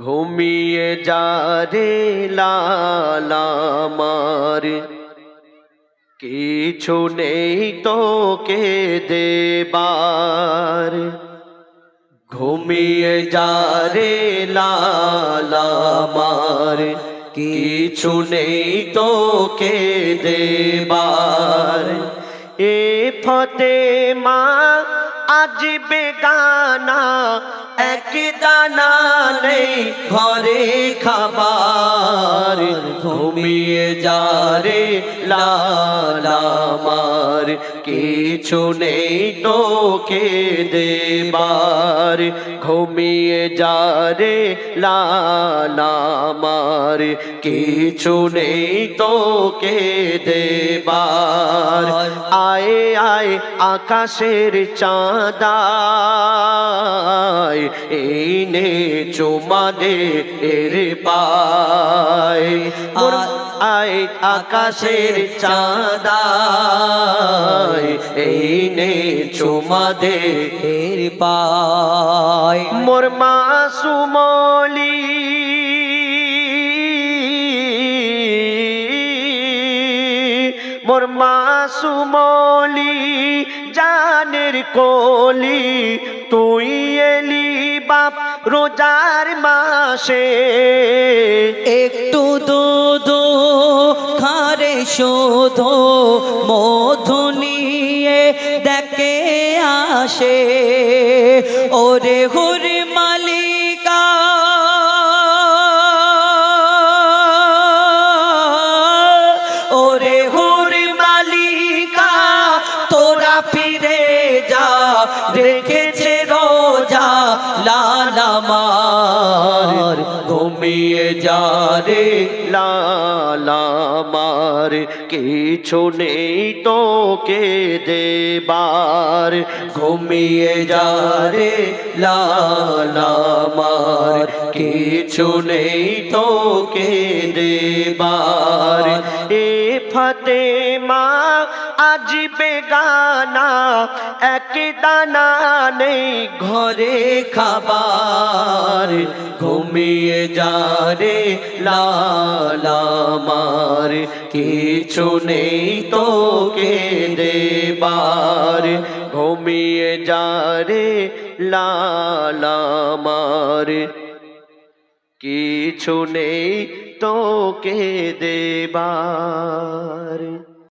ঘুমিয়ে যা রে লালামার কিছু নেই তোকে দেবার। ঘুমিয়ে যা রে লালামার কিছু নেই তোকে দেবার। এ ফতে মা আজ বেগানা এক দানা নেই ঘরে খাবার। ঘুমিয়ে যা রে লালামার কিছু নেই তোকে দেবার। ঘুমিয়ে যা রে লালামার কিছু নেই তোকে দেবার। আয় আয়, আকাশের চাঁদায়, এই নে চুমা দে এর পায়। আয় আকাশের চাঁদায়। এই নে চুমা দে এর পায়। মোর মাসুমলি মোর মাসুমলি জানের কলি, তুই এলি বাপ রোজার মাসে। একটু দুধ, খারে শোধ, মধু নিয়ে দেখে আসে। ওরে হুরি মালিকা, ওরে হুরি মালিকা, তোরা ফিরে যা, রেখেছে রোজা লালামার ঘুমিয়ে যা রে লালামার কিছু নেই তোকে দেবার। ঘুমিয়ে যা রে লালামার কিছু নেই তোকে দেবার। এ ফতে মা আজ বেগানা এক দানা নেই ঘরে খাবার। ঘুমিয়ে যা রে লালামার কিছু নেই তোকে দেবার। ঘুমিয়ে যা রে লালামার কিছু নেই তোকে দেবার।